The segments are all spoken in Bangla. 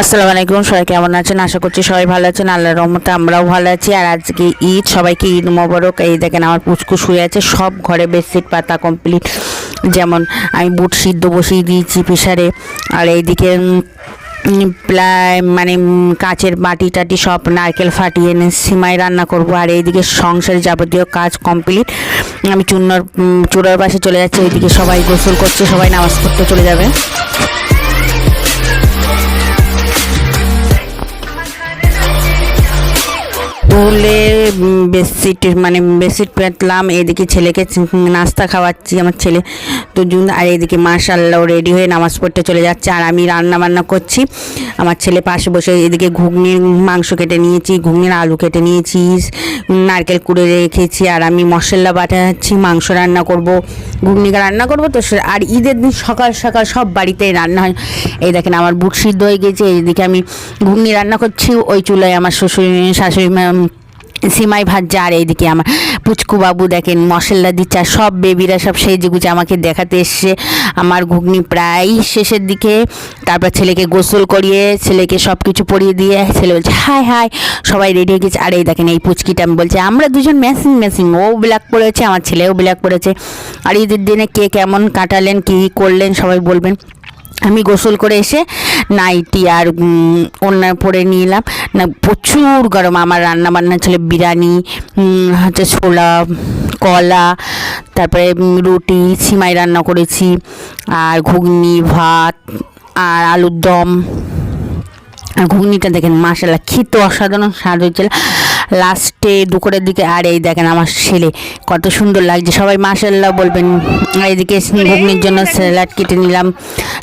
আসসালামু আলাইকুম সবাই কেমন আছেন? আশা করছি সবাই ভালো আছেন। আল্লাহর রহমতে আমরাও ভালো আছি। আর আজকে ঈদ সবাইকে ঈদ মোবারক। এই দেখেন আমার পুচকু শুয়ে আছে। সব ঘরে বেডশিট পাতা কমপ্লিট। যেমন আমি বুট সিদ্ধ বসিয়ে দিয়েছি প্রেশারে আর এইদিকে প্রায় মানে কাঁচের বাটি টাটি সব নারকেল ফাটিয়ে এনে সিমাই রান্না করব। আর এইদিকে সংসারে যাবতীয় কাজ কমপ্লিট। আমি উম, চূড়ার পাশে চলে যাচ্ছি। ওইদিকে সবাই গোসল করছে সবাই নামাজ পড়তে চলে যাবে। তুলে বেডশিট মানে বেডশিট পেতলাম, এদিকে ছেলেকে নাস্তা খাওয়াচ্ছি, আমার ছেলে তো জুন আর এদিকে মাশাল্লাহ রেডি হয়ে নামাজ পড়তে চলে যাচ্ছে, আর আমি রান্না বান্না করছি। আমার ছেলে পাশে বসে এদিকে ঘুগনির মাংস কেটে নিয়েছি, ঘুগনির আলু কেটে নিয়েছি, নারকেল কুড়ে রেখেছি, আর আমি মশলা বাটাচ্ছি, মাংস রান্না করব ঘুগনি রান্না করব, তো আর ঈদের দিন সকাল সকাল সব বাড়িতেই রান্না হয়। এই দেখেন আমার বুট সিদ্ধ হয়ে গেছে এইদিকে আমি ঘুগনি রান্না করছি, ওই চুলায় আমার শ্বশুর, শাশুড়ি সিমাই ভাজ্জা আর এইদিকে আমার পুচকু বাবু দেখেন, মশলা দিচ্ছে, আর সব বেবিরা সব সেই গুছে আমাকে দেখাতে এসছে। আমার ঘুগনি প্রায় শেষের দিকে, তারপর ছেলেকে গোসল করিয়ে, ছেলেকে সব কিছু পরিয়ে দিয়ে, ছেলে বলছে, হাই হাই। সবাই রেডি হয়ে গেছে, আর এই দেখেন, এই পুচকিটা আমি বলছে, আমরা দুজন ম্যাচিং ম্যাচিং ও ব্ল্যাক পড়েছে আমার ছেলেও ব্ল্যাক পড়েছে আর ঈদের দিনে কে কেমন কাটালেন, কী করলেন, সবাই বলবেন। আমি গোসল করে এসে নাইটি আর অন্য পরে নিলাম। না, প্রচুর গরম। আমার রান্না বান্না ছিল বিরিয়ানি হচ্ছে ছোলা, কলা, তারপরে রুটি, সিমাই রান্না করেছি। আর ঘুগনি, ভাত, আর আলুর দম। আর ঘুগনিটা দেখেন মাসাল্লাহ খেতে অসাধারণ স্বাদ হয়েছিল। লাস্টে দুপুরের দিকে আর এই দেখেন আমার ছেলে কত সুন্দর লাগছে। সবাই মাসাল্লাহ বলবেন এদিকে ঘুগনির জন্য স্যালাড কেটে নিলাম।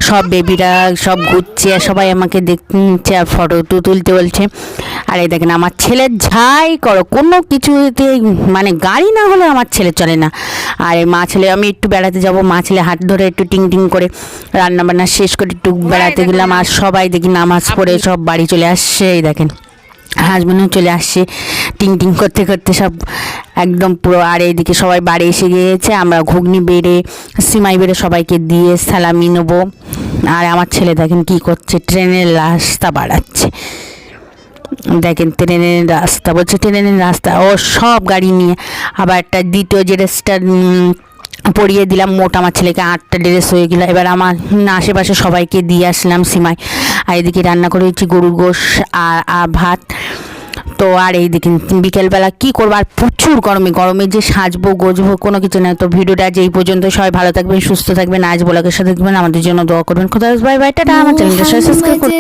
সব বেবিরা সব ঘুরছে আর সবাই আমাকে দেখছে আর ফটো তো তুলতে বলছে। আর এই দেখেন আমার ছেলের ঝাই করো কোনো কিছুতে মানে গাড়ি না হলে আমার ছেলে চলে না। আর এই মা ছেলে আমি একটু বেড়াতে যাব মা ছেলে হাত ধরে একটু টিং টিং করে রান্না বান্না শেষ করে একটু বেড়াতে গেলাম আর সবাই দেখি নামাজ পড়ে সব বাড়ি চলে আসছে এই দেখেন। হাজবেন্ডও চলে আসছে। টিং টিং করতে করতে সব একদম পুরো আর এইদিকে সবাই বাড়ি এসে গিয়েছে। আমরা ঘুগনি বেড়ে, সিমাই বেড়ে সবাইকে দিয়ে সালামি নেব। আর আমার ছেলে দেখেন কি করছে, ট্রেনের রাস্তা বাড়াচ্ছে। দেখেন ট্রেনের রাস্তা, বলছে ট্রেনের রাস্তা, ও সব গাড়ি নিয়ে আবার একটা দ্বিতীয় যে ড্রেসটা পরিয়ে দিলাম, মোট আমার ছেলেকে আটটা ড্রেস হয়ে গেলো। এবার আমার আশেপাশে সবাইকে দিয়ে আসলাম সিমাই। আর এদিকে রান্না করে দিচ্ছি গরুর গোশ আর ভাত। তো আর এই দেখেন বিকেলবেলা কী করব? আর প্রচুর গরমে গরমে যে সাজবো, গজবো, কোনো কিছু নেই তো ভিডিওটা যেই এই পর্যন্ত। সবাই ভালো থাকবেন, সুস্থ থাকবেন। আজ ব্লগের সাথে থাকবেন। আমাদের জন্য দোয়া করবেন। খোদা বাই বাই, টাটা। আমার চ্যানেলটা সাবস্ক্রাইব করুন।